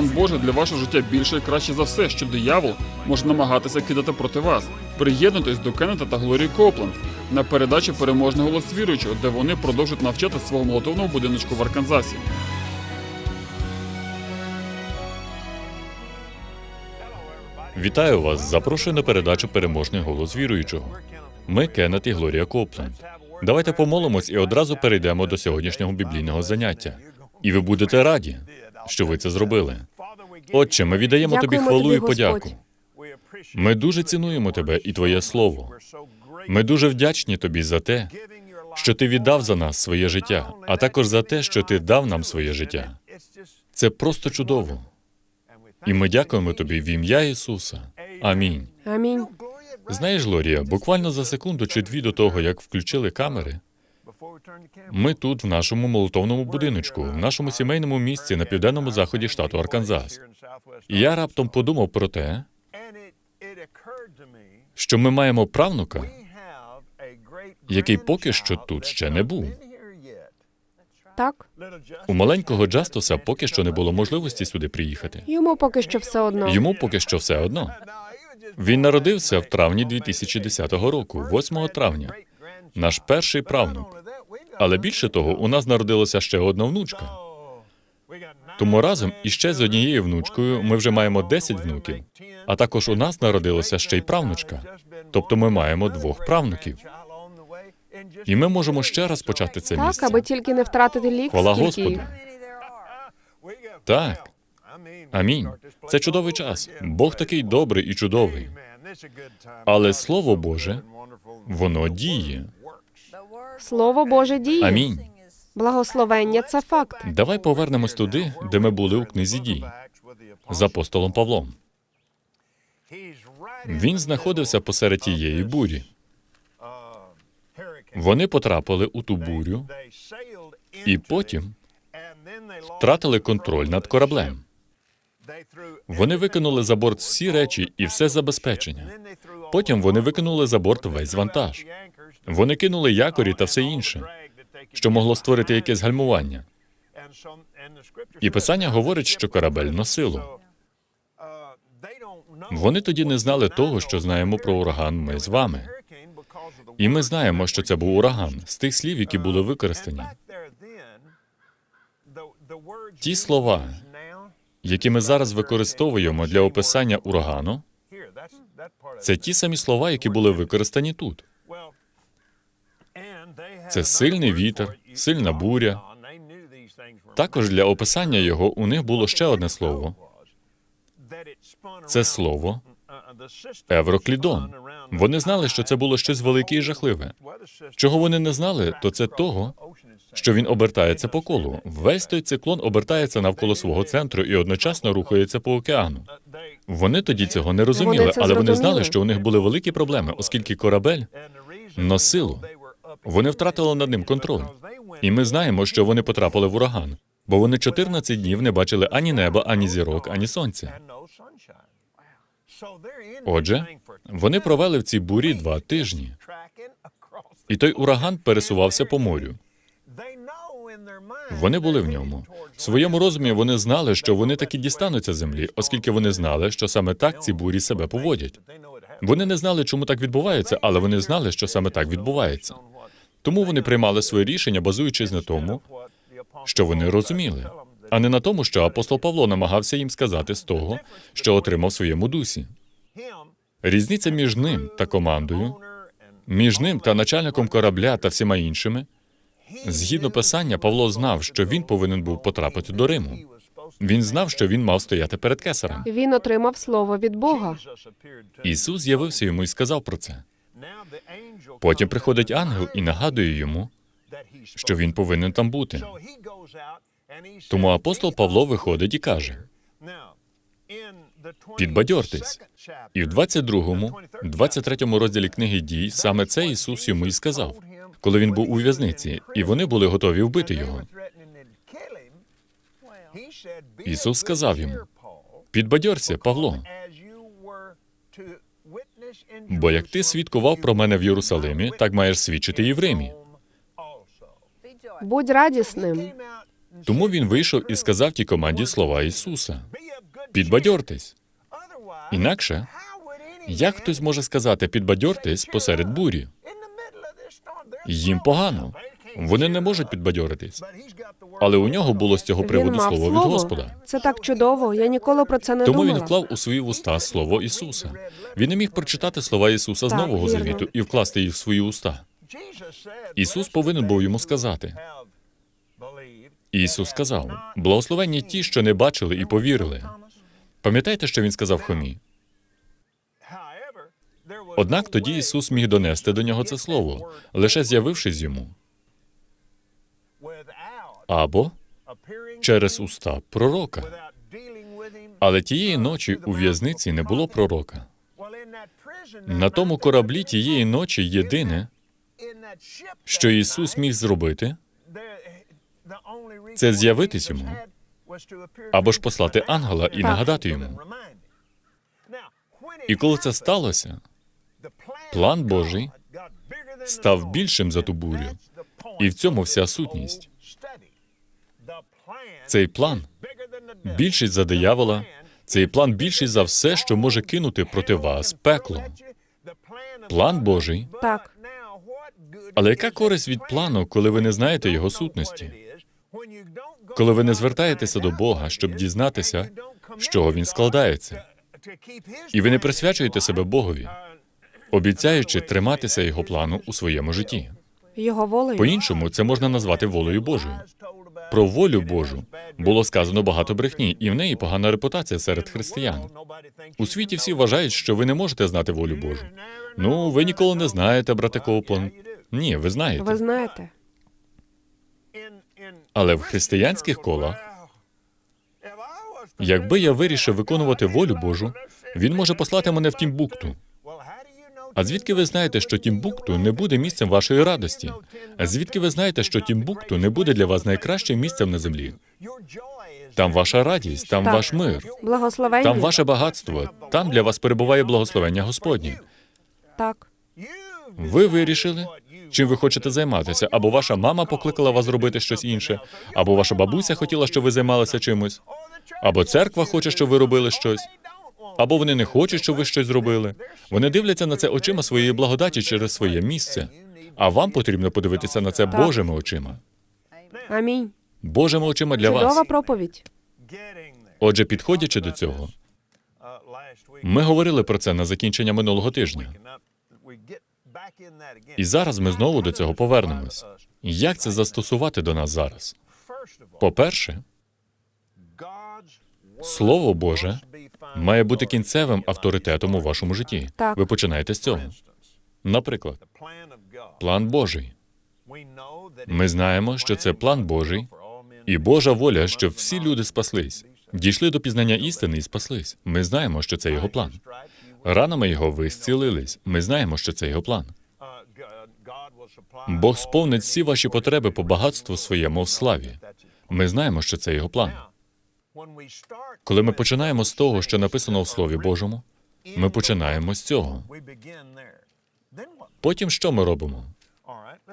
План Божий для вашого життя більше і краще за все, що диявол може намагатися кидати проти вас. Приєднуйтесь до Кеннета та Глорії Копленд на передачі Переможний голос віруючого, де вони продовжують навчати свого молотовного будиночку в Арканзасі. Вітаю вас! Запрошую на передачу Переможний голос віруючого. Ми Кеннет і Глорія Копленд. Давайте помолимось і одразу перейдемо до сьогоднішнього біблійного заняття. І ви будете раді, що ви це зробили. Отче, ми віддаємо тобі хвалу тобі, і подяку. Ми дуже цінуємо тебе і твоє слово. Ми дуже вдячні тобі за те, що ти віддав за нас своє життя, а також за те, що ти дав нам своє життя. Це просто чудово. І ми дякуємо тобі в ім'я Ісуса. Амінь. Амінь. Знаєш, Лорія, буквально за секунду чи дві до того, як включили камери, ми тут, в нашому молотовному будиночку, в нашому сімейному місці на південному заході штату Арканзас. І я раптом подумав про те, що ми маємо правнука, який поки що тут ще не був. Так, у маленького Джастоса поки що не було можливості сюди приїхати. йому поки що все одно. Йому поки що все одно. Він народився в травні 2010 року, 8 травня, наш перший правнук. Але більше того, у нас народилася ще одна внучка. Тому разом іще з однією внучкою ми вже маємо 10 внуків. А також у нас народилася ще й правнучка. Тобто ми маємо двох правнуків. І ми можемо ще раз почати це Так, аби тільки не втратити лік, Хвала Господу. їх. Так, амінь. Це чудовий час. Бог такий добрий і чудовий. Але Слово Боже, Воно діє. Слово Боже діє. Амінь. Благословення це факт. Давай повернемось туди, де ми були у книзі дій з апостолом Павлом. Він знаходився посеред тієї бурі. Вони потрапили у ту бурю і потім втратили контроль над кораблем. Вони викинули за борт всі речі і все забезпечення. Потім вони викинули за борт весь вантаж. Вони кинули якорі та все інше, що могло створити якесь гальмування. І писання говорить, що корабель носило. Вони тоді не знали того, що знаємо про ураган ми з вами. І ми знаємо, що це був ураган з тих слів, які були використані. Ті слова, які ми зараз використовуємо для описання урагану, це ті самі слова, які були використані тут. Це сильний вітер, сильна буря. Також для описання його у них було ще одне слово Це слово евроклідон. Вони знали, що це було щось велике і жахливе. Чого вони не знали, то це того, що він обертається по колу. Весь той циклон обертається навколо свого центру і одночасно рухається по океану. Вони тоді цього не розуміли, Вони але вони знали, що у них були великі проблеми, оскільки корабель носило. Вони втратили над ним контроль. І ми знаємо, що вони потрапили в ураган, бо вони 14 днів не бачили ані неба, ані зірок, ані сонця. Отже, Вони провели в цій бурі два тижні, і той ураган пересувався по морю. Вони були в ньому. В своєму розумі вони знали, що вони таки дістануться землі, оскільки вони знали, що саме так ці бурі себе поводять. Вони не знали, чому так відбувається, але вони знали, що саме так відбувається. Тому вони приймали своє рішення, базуючись на тому, що вони розуміли, а не на тому, що апостол Павло намагався їм сказати з того, що отримав своєму дусі. Різниця між ним та командою, між ним та начальником корабля та всіма іншими. Згідно писання, Павло знав, що він повинен був потрапити до Риму. Він знав, що він мав стояти перед кесарем. Він отримав слово від Бога. Ісус з'явився йому і сказав про це. Потім приходить ангел і нагадує йому, що він повинен там бути. Тому апостол Павло виходить і каже: Підбадьортесь. і в 22-му, 23-му розділі книги дій саме це Ісус йому і сказав, коли він був у в'язниці, і вони були готові вбити його. Ісус сказав йому, Підбадьорся, Павло, бо як ти свідкував про мене в Єрусалимі, так маєш свідчити і в Римі. Будь радісним. Тому він вийшов і сказав тій команді слова Ісуса: підбадьортесь. Інакше, як хтось може сказати підбадьортесь посеред бурі? Їм погано. Вони не можуть підбадьоритись. Але у нього було з цього Він приводу мав слово від. Господа. Це так чудово. Я ніколи про це не Тому думала. він вклав у свої вуста слово Ісуса. Він не міг прочитати слова Ісуса з Так, Нового вірно. Завіту і вкласти їх в свої уста. Ісус повинен був йому сказати. Ісус сказав: благословенні ті, що не бачили і повірили. Пам'ятаєте, що він сказав Хомі? Однак тоді Ісус міг донести до нього це слово, лише з'явившись йому, або через уста пророка. Але тієї ночі у в'язниці не було пророка. На тому кораблі тієї ночі єдине, що Ісус міг зробити, це з'явитись йому або ж послати ангела і нагадати йому. І коли це сталося, план Божий став більшим за ту бурю. І в цьому вся сутність. Цей план більший за диявола, цей план більший за все, що може кинути проти вас пекло. План Божий. Так. Але яка користь від плану, коли ви не знаєте його сутності? Коли ви не звертаєтеся до Бога, щоб дізнатися, з чого він складається, і ви не присвячуєте себе Богові, обіцяючи триматися його плану у своєму житті. Його волею. По-іншому це можна назвати волею Божою. Про волю Божу було сказано багато брехні, і в неї погана репутація серед християн. У світі всі вважають, що ви не можете знати волю Божу. Ну, ви ніколи не знаєте, брате Коуплен. Ні, ви Ви знаєте. знаєте. Але в християнських колах, якби я вирішив виконувати волю Божу, він може послати мене в Тімбукту. А звідки ви знаєте, що Тімбукту не буде місцем вашої радості? А звідки ви знаєте, що Тімбукту не буде для вас найкращим місцем на землі? Там ваша радість, там Так. ваш мир, Благословення. там ваше багатство, там для вас перебуває благословення Господнє. Так. Ви вирішили, чим ви хочете займатися, або ваша мама покликала вас зробити щось інше, або ваша бабуся хотіла, щоб ви займалися чимось, або церква хоче, щоб ви робили щось, або вони не хочуть, щоб ви щось зробили. Вони дивляться на це очима своєї благодаті через своє місце. А вам потрібно подивитися на це Так. Божими очима. Амінь. Божими очима для Чудова вас. проповідь. Отже, підходячи до цього, ми говорили про це на закінчення минулого тижня. І зараз ми знову до цього повернемось. Як це застосувати до нас зараз? По-перше, Слово Боже має бути кінцевим авторитетом у вашому житті. Так. Ви починаєте з цього. Наприклад, план Божий. Ми знаємо, що це план Божий і Божа воля, щоб всі люди спаслись, дійшли до пізнання істини і спаслись. Ми знаємо, що це його план. Ранами його ви зцілились. Ми знаємо, що це його план. Бог сповнить всі ваші потреби по багатству своєму в славі. Ми знаємо, що це його план. Коли ми починаємо з того, що написано в Слові Божому, ми починаємо з цього. Потім що ми робимо?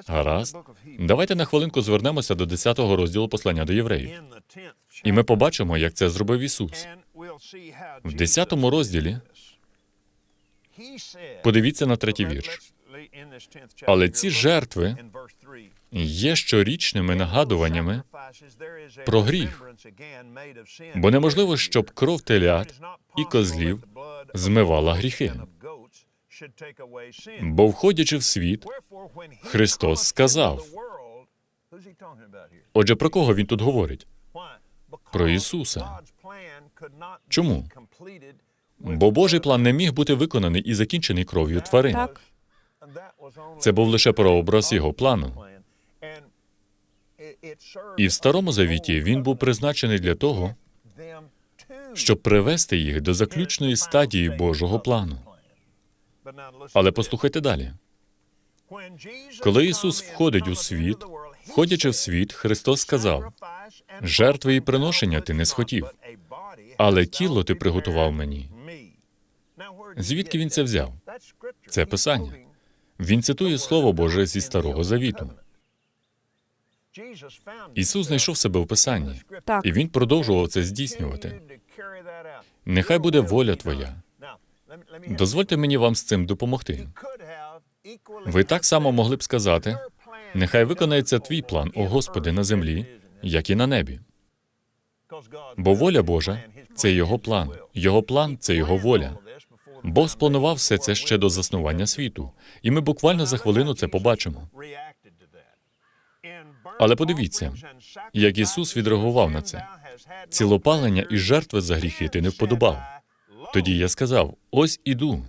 Гаразд. Давайте на хвилинку звернемося до 10-го розділу послання до євреїв. І ми побачимо, як це зробив Ісус. В 10-му розділі подивіться на третій вірш. Але ці жертви Є щорічними нагадуваннями про гріх, бо неможливо, щоб кров телят і козлів змивала гріхи. Бо, входячи в світ, Христос сказав. отже, про кого він тут говорить? Про Ісуса. Чому? Бо Божий план не міг бути виконаний і закінчений кров'ю тварин. Так. Це був лише прообраз його плану. І в старому завіті він був призначений для того, щоб привести їх до заключної стадії Божого плану. Але послухайте далі. Коли Ісус входить у світ, входячи в світ, Христос сказав: жертви і приношення ти не схотів, але тіло ти приготував мені. Звідки він це взяв? Це писання. Він цитує Слово Боже зі Старого Завіту. Ісус знайшов себе в Писанні, Так. і він продовжував це здійснювати. Нехай буде воля твоя. Дозвольте мені вам з цим допомогти. Ви так само могли б сказати: нехай виконається твій план, о Господи, на землі, як і на небі. Бо воля Божа це його план. Його план це його воля. Бог спланував все це ще до заснування світу, і ми буквально за хвилину це побачимо. Але подивіться, як Ісус відреагував на це. Цілопалення і жертви за гріхи ти не вподобав. Тоді я сказав: ось іду.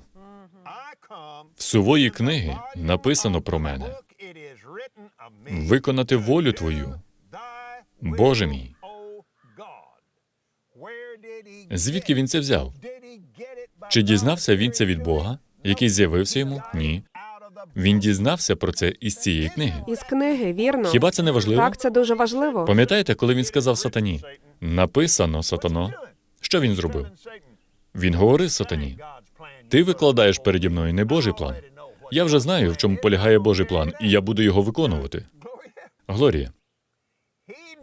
В сувої книги написано про мене виконати волю твою, Боже мій. Звідки він це взяв? Чи дізнався він це від Бога, який з'явився йому? Ні. Він дізнався про це із цієї книги. Із книги, вірно. Хіба це не важливо? Так, це дуже важливо. Пам'ятаєте, коли він сказав сатані? Написано, сатано. Що він зробив? Він говорив сатані: Ти викладаєш переді мною не Божий план. Я вже знаю, в чому полягає Божий план, і я буду його виконувати. Глорія.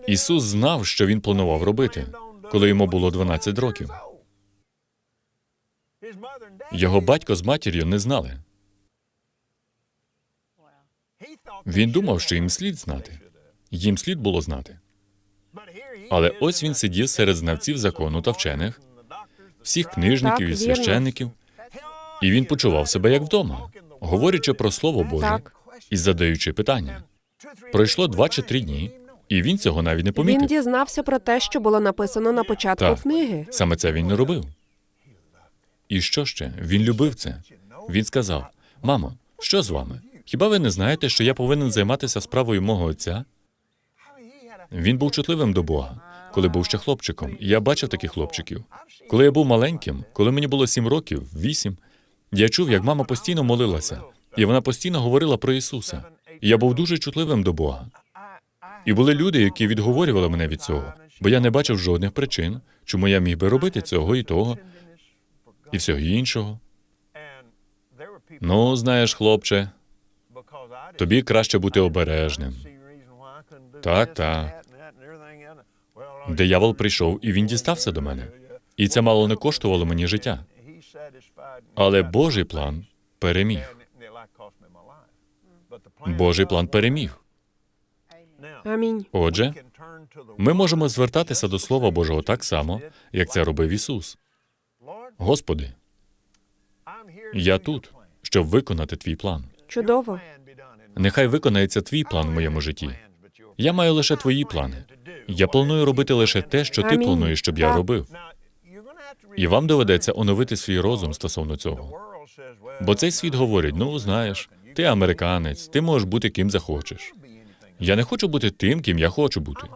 Ісус знав, що він планував робити, коли йому було 12 років. Його батько з матір'ю не знали. Він думав, що їм слід знати. Їм слід було знати. Але ось він сидів серед знавців закону та вчених, всіх книжників і священників, і він почував себе як вдома, говорячи про Слово Боже Так. і задаючи питання. Пройшло два чи три дні, і він цього навіть не Він дізнався про те, що було написано на початку Так. книги. Саме це він не робив. І що ще? Він любив це. Він сказав: Мамо, що з вами? Хіба ви не знаєте, що я повинен займатися справою мого отця? Він був чутливим до Бога, коли був ще хлопчиком. Я бачив таких хлопчиків. Коли я був маленьким, коли мені було сім років, вісім, я чув, як мама постійно молилася, і вона постійно говорила про Ісуса. Я був дуже чутливим до Бога. І були люди, які відговорювали мене від цього, бо я не бачив жодних причин, чому я міг би робити цього і того, і всього іншого. Ну, знаєш, хлопче, тобі краще бути обережним. Так, так. Диявол прийшов, і він дістався до мене. І це мало не коштувало мені життя. Але Божий план переміг. Божий план переміг. Амінь. Отже, ми можемо звертатися до Слова Божого так само, як це робив Ісус. Господи, я тут, щоб виконати твій план. Чудово. Нехай виконається твій план в моєму житті. Я маю лише твої плани. Я планую робити лише те, що ти плануєш, щоб я робив. І вам доведеться оновити свій розум стосовно цього. Бо цей світ говорить: ну знаєш, ти американець, ти можеш бути ким захочеш. Я не хочу бути тим, ким я хочу бути.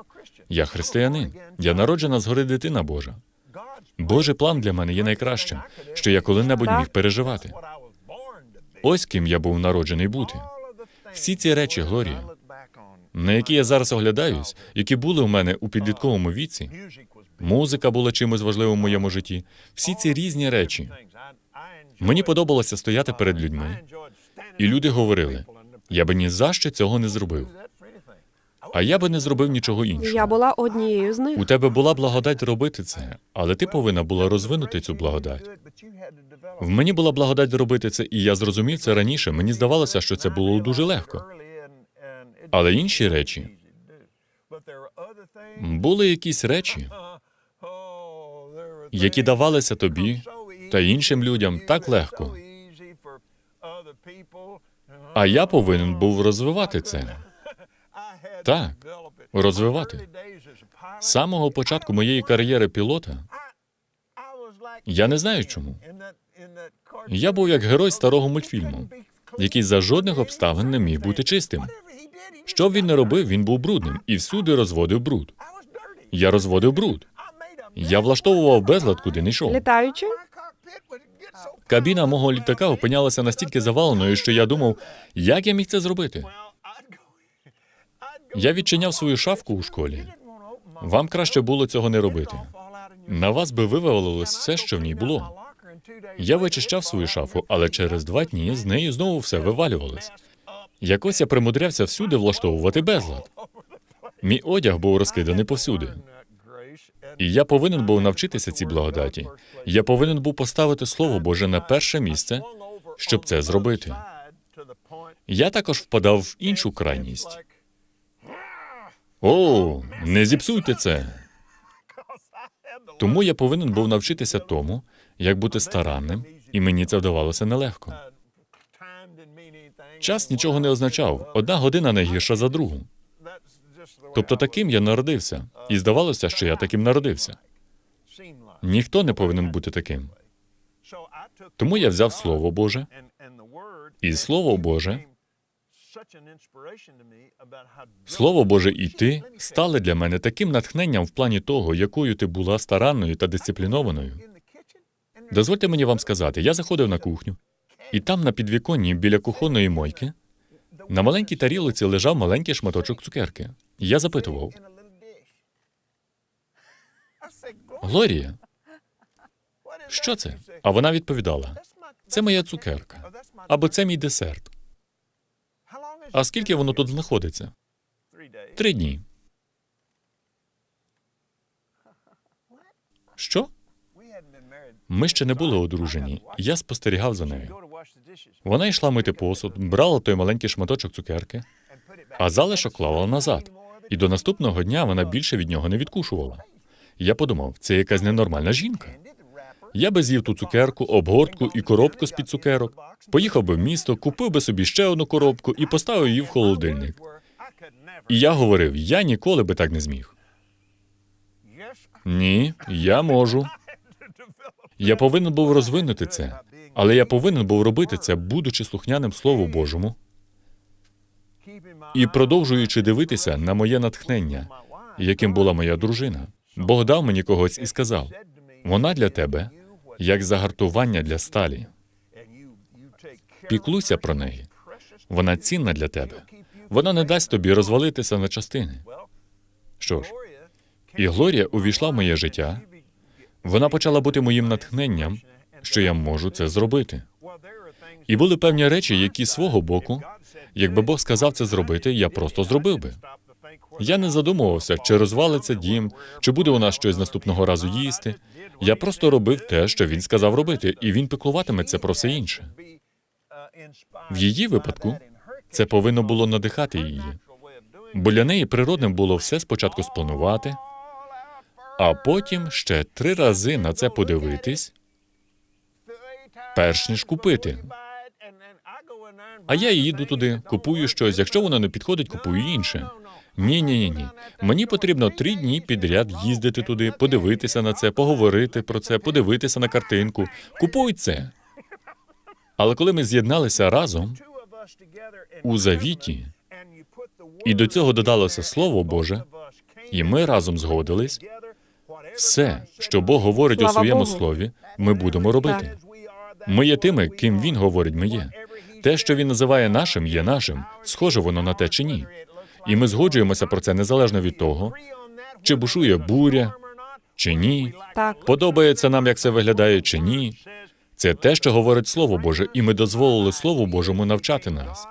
Я християнин. Я народжена згори дитина Божа. Божий план для мене є найкращим, що я коли-небудь міг переживати. Ось ким я був народжений бути. Всі ці речі, Глорія, на які я зараз оглядаюсь, які були у мене у підлітковому віці, музика була чимось важливим у моєму житті. Всі ці різні речі. Мені подобалося стояти перед людьми, і люди говорили: я би ні за що цього не зробив. А я би не зробив нічого іншого. Я була однією з них. У тебе була благодать робити це, але ти повинна була розвинути цю благодать. В мені була благодать робити це, і я зрозумів це раніше. Мені здавалося, що це було дуже легко. Але інші речі були якісь речі, які давалися тобі та іншим людям так легко. А я повинен був розвивати це. Так, розвивати. З самого початку моєї кар'єри пілота Я не знаю чому. Я був як герой старого мультфільму, який за жодних обставин не міг бути чистим. Що б він не робив, він був брудним і всюди розводив бруд. Я розводив бруд. Я влаштовував безлад, куди не йшов. Літаючи? Кабіна мого літака опинялася настільки заваленою, що я думав, як я міг це зробити. Я відчиняв свою шафку у школі. Вам краще було цього не робити. На вас би вивалилось все, що в ній було. Я вичищав свою шафу, але через два дні з неї знову все вивалювалось. Якось я примудрявся всюди влаштовувати безлад. Мій одяг був розкиданий повсюди. І я повинен був навчитися цій благодаті. Я повинен був поставити Слово Боже на перше місце, щоб це зробити. Я також впадав в іншу крайність. О, не зіпсуйте це. Тому я повинен був навчитися тому, як бути старанним, і мені це вдавалося нелегко. Час нічого не означав. Одна година не гірша за другу. Тобто таким я народився, і здавалося, що я таким народився. Ніхто не повинен бути таким. Тому я взяв Слово Боже, і Слово Боже, Слово Боже і ти стали для мене таким натхненням в плані того, якою ти була старанною та дисциплінованою. Дозвольте мені вам сказати, я заходив на кухню, і там на підвіконні біля кухонної мойки на маленькій тарілиці лежав маленький шматочок цукерки. Я запитував: Глорія, що це? А вона відповідала: це моя цукерка, або це мій десерт. А скільки воно тут знаходиться? Три дні. Що? Ми ще не були одружені. Я спостерігав за нею. Вона йшла мити посуд, брала той маленький шматочок цукерки, а залишок клала назад. І до наступного дня вона більше від нього не відкушувала. Я подумав, це якась ненормальна жінка. Я би з'їв ту цукерку, обгортку і коробку з під цукерок, поїхав би в місто, купив би собі ще одну коробку і поставив її в холодильник. І я говорив: я ніколи би так не зміг. Ні, я можу. Я повинен був розвинути це, але я повинен був робити це, будучи слухняним Слову Божому і продовжуючи дивитися на моє натхнення, яким була моя дружина. Бог дав мені когось і сказав: вона для тебе як загартування для сталі. Піклуйся про неї. Вона цінна для тебе. Вона не дасть тобі розвалитися на частини. Що ж, і Глорія увійшла в моє життя. Вона почала бути моїм натхненням, що я можу це зробити. І були певні речі, які свого боку, якби Бог сказав це зробити, я просто зробив би. Я не задумувався, чи розвалиться дім, чи буде у нас щось наступного разу їсти. Я просто робив те, що він сказав робити, і він піклуватиметься про все інше. В її випадку це повинно було надихати її, бо для неї природним було все спочатку спланувати, а потім ще три рази на це подивитись, перш ніж купити. А я їду туди, купую щось. Якщо воно не підходить, купую інше. Ні, ні, ні, ні. Мені потрібно три дні підряд їздити туди, подивитися на це, поговорити про це, подивитися на картинку. Купуй це. Але коли ми з'єдналися разом у завіті, і до цього додалося Слово Боже, і ми разом згодились, все, що Бог говорить у своєму Богу. слові, ми будемо робити. Ми є тими, ким він говорить, ми є. Те, що він називає нашим, є нашим. Схоже воно на те чи ні. І ми згоджуємося про це незалежно від того, чи бушує буря, чи ні. Так, Подобається нам, як це виглядає, чи ні. Це те, що говорить Слово Боже, і ми дозволили Слову Божому навчати нас.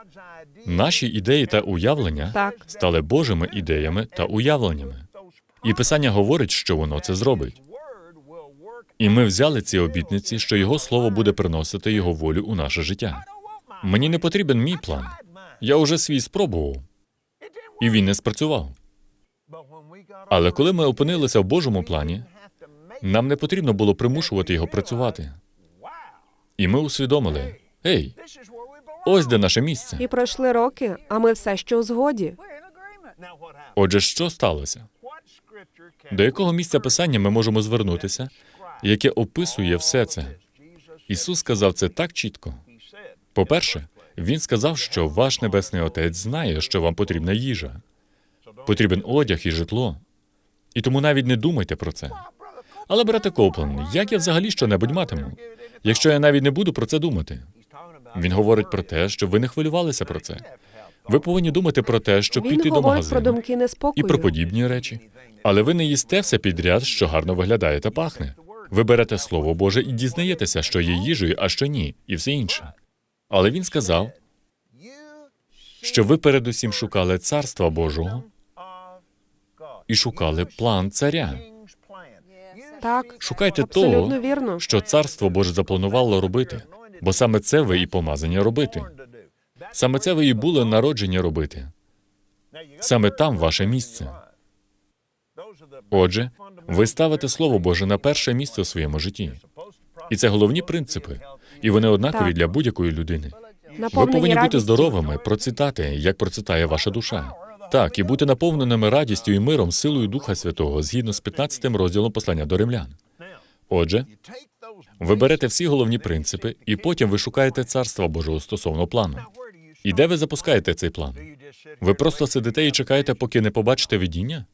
Наші ідеї та уявлення Так. стали Божими ідеями та уявленнями. І Писання говорить, що воно це зробить. І ми взяли ці обітниці, що його слово буде приносити його волю у наше життя. Мені не потрібен мій план. Я уже свій спробував, і він не спрацював. Але коли ми опинилися в Божому плані, нам не потрібно було примушувати його працювати. І ми усвідомили: ей, ось де наше місце. і пройшли роки, а ми все ще у згоді. Отже, що сталося? До якого місця писання ми можемо звернутися, яке описує все це? Ісус сказав це так чітко. По-перше, Він сказав, що ваш небесний Отець знає, що вам потрібна їжа, потрібен одяг і житло. І тому навіть не думайте про це. Але, брате Коплен, як я взагалі що-небудь матиму, якщо я навіть не буду про це думати? Він говорить про те, щоб ви не хвилювалися про це. Ви повинні думати про те, щоб Він піти до говорить про магазину думки і про подібні речі. Але ви не їсте все підряд, що гарно виглядає та пахне. Ви берете Слово Боже і дізнаєтеся, що є їжею, а що ні, і все інше. Але він сказав, що ви передусім шукали царства Божого і шукали план царя. Так, Шукайте того, вірно. що царство Боже запланувало робити, бо саме це ви і помазані робити. Саме це ви і були народжені робити. Саме там ваше місце. Отже, ви ставите Слово Боже на перше місце у своєму житті. І це головні принципи, і вони однакові Так. для будь-якої людини. Ви повинні бути здоровими, процвітати, як процвітає ваша душа. Так, і бути наповненими радістю і миром, силою Духа Святого, згідно з 15 розділом послання до римлян. Отже, ви берете всі головні принципи, і потім ви шукаєте царства Божого стосовно плану. І де ви запускаєте цей план? Ви просто сидите і чекаєте, поки не побачите видіння?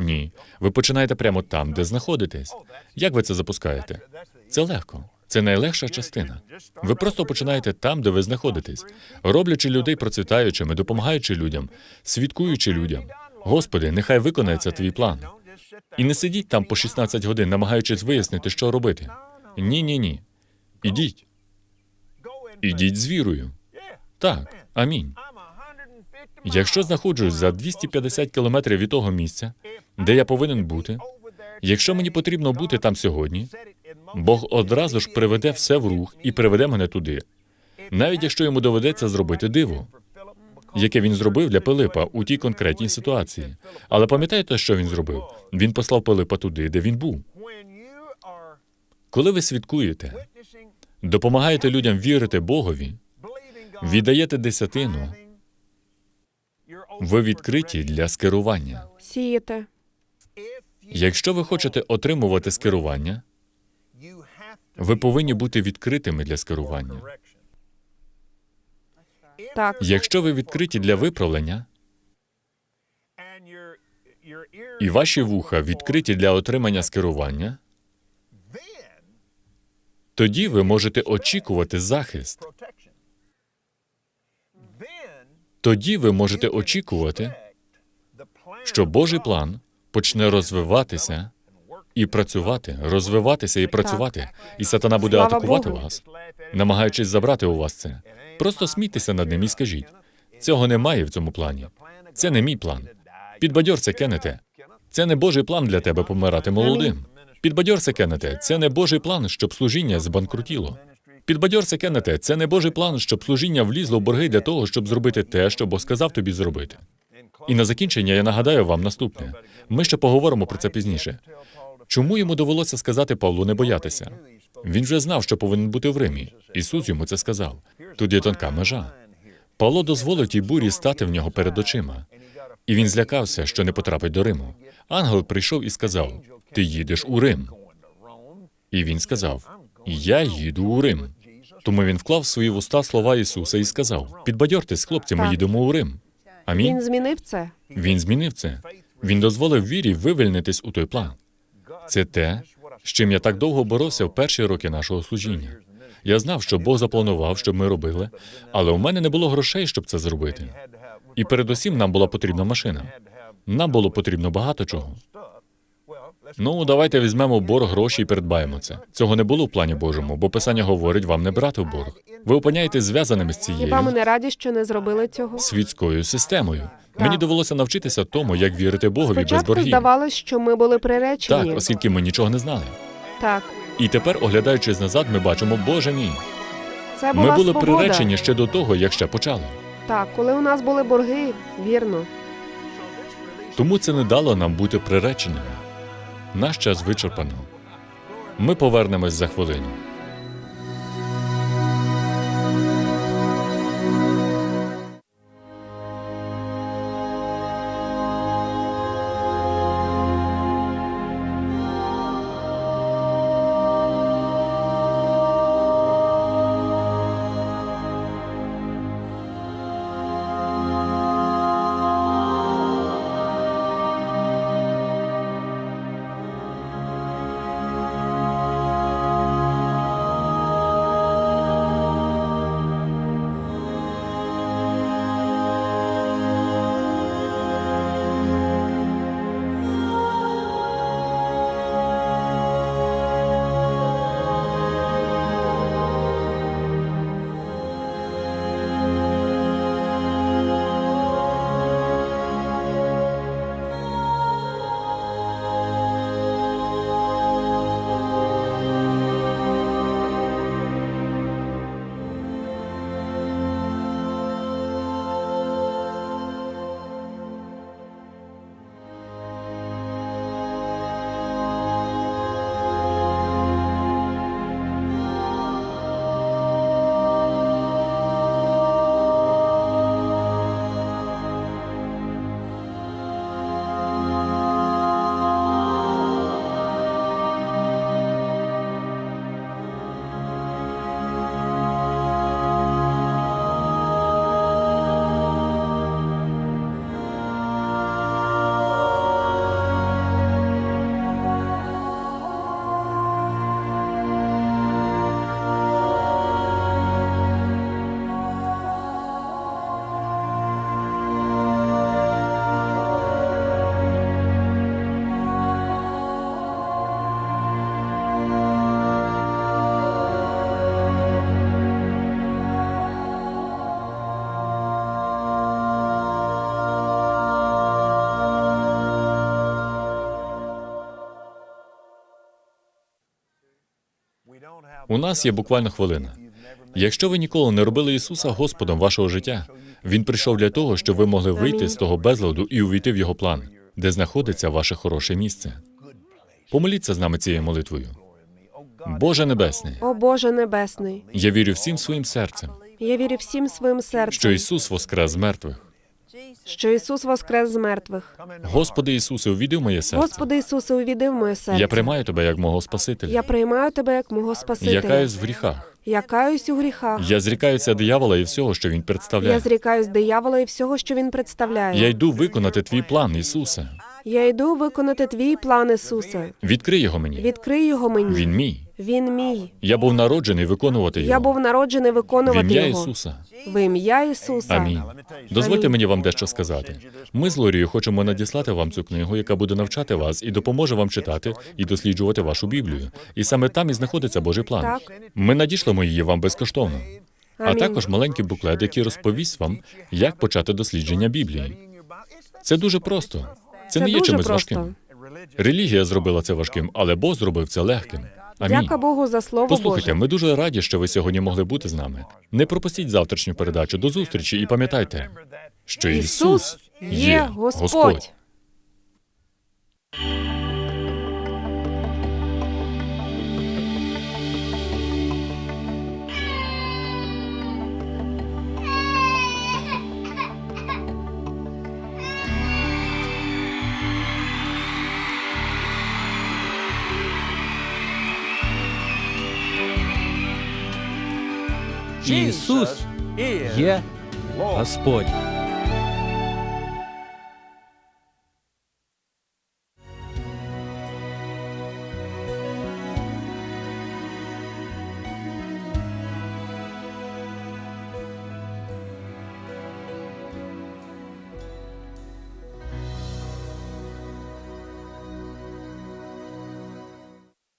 Ні. Ви починаєте прямо там, де знаходитесь. Як ви це запускаєте? Це легко. Це найлегша частина. Ви просто починаєте там, де ви знаходитесь, роблячи людей процвітаючими, допомагаючи людям, свідкуючи людям. Господи, нехай виконається твій план. І не сидіть там по 16 годин, намагаючись вияснити, що робити. Ні, ні, ні. Ідіть. Ідіть з вірою. Так, амінь. Якщо знаходжусь за 250 кілометрів від того місця, де я повинен бути, якщо мені потрібно бути там сьогодні, Бог одразу ж приведе все в рух і приведе мене туди, навіть якщо йому доведеться зробити диво, яке він зробив для Пилипа у тій конкретній ситуації. Але пам'ятаєте, що він зробив? Він послав Пилипа туди, де він був. Коли ви свідкуєте, допомагаєте людям вірити Богові, віддаєте десятину, ви відкриті для скерування. Сієте. Якщо ви хочете отримувати скерування, ви повинні бути відкритими для скерування. Так, Якщо ви відкриті для виправлення, і ваші вуха відкриті для отримання скерування, тоді ви можете очікувати захист. Тоді ви можете очікувати, що Божий план почне розвиватися і працювати, розвиватися і працювати, і сатана буде Слава атакувати Богу. вас, намагаючись забрати у вас це. Просто смійтеся над ним і скажіть: цього немає в цьому плані. Це не мій план. Підбадьорся, Кеннете. Це не Божий план для тебе помирати молодим. Підбадьорся, Кеннете. Це не Божий план, щоб служіння збанкрутіло. Підбадьорся, Кеннете. Це не Божий план, щоб служіння влізло в борги для того, щоб зробити те, що Бог сказав тобі зробити. І на закінчення я нагадаю вам наступне. Ми ще поговоримо про це пізніше. Чому йому довелося сказати Павлу не боятися? Він вже знав, що повинен бути в Римі. Ісус йому це сказав. Тут є тонка межа. Павло дозволив тій бурі стати в нього перед очима, і він злякався, що не потрапить до Риму. Ангел прийшов і сказав: Ти їдеш у Рим. І він сказав: Я їду у Рим. Тому він вклав в свої вуста слова Ісуса і сказав: Підбадьортесь, хлопці, ми Так. їдемо у Рим. Амінь. він змінив це. Він змінив це. Він дозволив вірі вивільнитись у той план. Це те, з чим я так довго боровся в перші роки нашого служіння. Я знав, що Бог запланував, щоб ми робили, але у мене не було грошей, щоб це зробити. І передусім нам була потрібна машина. Нам було потрібно багато чого. Ну, давайте візьмемо борг гроші і передбаємо це. Цього не було в плані Божому, бо Писання говорить вам не брати в борг. Ви опиняєтесь зв'язаними з Хіба ми не раді, що не зробили цього? світською системою. Мені довелося навчитися тому, як вірити Богові без Спочатку боргів. здавалось, що ми були приречені. Так, оскільки ми нічого не знали. Так, І тепер, оглядаючись назад, ми бачимо, Боже мій, це була ми були свобода. приречені ще до того, як ще почали. Так, коли у нас були борги, вірно. Тому це не дало нам бути приреченими. Наш час вичерпано. Ми повернемось за хвилину. У нас є буквально хвилина. Якщо ви ніколи не робили Ісуса Господом вашого життя, Він прийшов для того, щоб ви могли вийти з того безладу і увійти в його план, де знаходиться ваше хороше місце. Помоліться з нами цією молитвою. Боже Небесний, О Боже Небесний, я вірю всім своїм серцем, я вірю всім своїм серцем, що Ісус воскрес з мертвих. Що Ісус воскрес з мертвих. Господи Ісусе, увійди в моє серце. Господи Ісусе, увійди в моє серце. Я приймаю тебе як мого Спасителя. Я приймаю тебе як мого Спасителя. Я каюсь в гріхах. Я каюсь у гріхах. Я зрікаюся диявола і всього, що він представляє. Я зрікаюсь диявола і всього, що він представляє. Я йду виконати твій план, Ісусе. Я йду виконати твій план, Ісусе. Відкрий його мені. Відкрий його мені. Він мій. Він мій. Я був народжений виконувати його. Я був народжений в виконувати ім'я його. Ісуса. В ім'я Ісуса. Амінь. Дозвольте Амінь. мені вам дещо сказати. Ми з Лорією хочемо надіслати вам цю книгу, яка буде навчати вас і допоможе вам читати і досліджувати вашу Біблію. І саме там і знаходиться Божий план. Так. Ми надішлемо її вам безкоштовно. А також маленький буклет, який розповість вам, як почати дослідження Біблії. Це дуже просто. Це, Це не є чимось просто. важким. Релігія зробила це важким, але Бог зробив це легким. Амінь. Дяка Богу за слово Послухайте, Боже. ми дуже раді, що ви сьогодні могли бути з нами. Не пропустіть завтрашню передачу. До зустрічі і пам'ятайте, що Ісус є Господь. Ісус є Господь.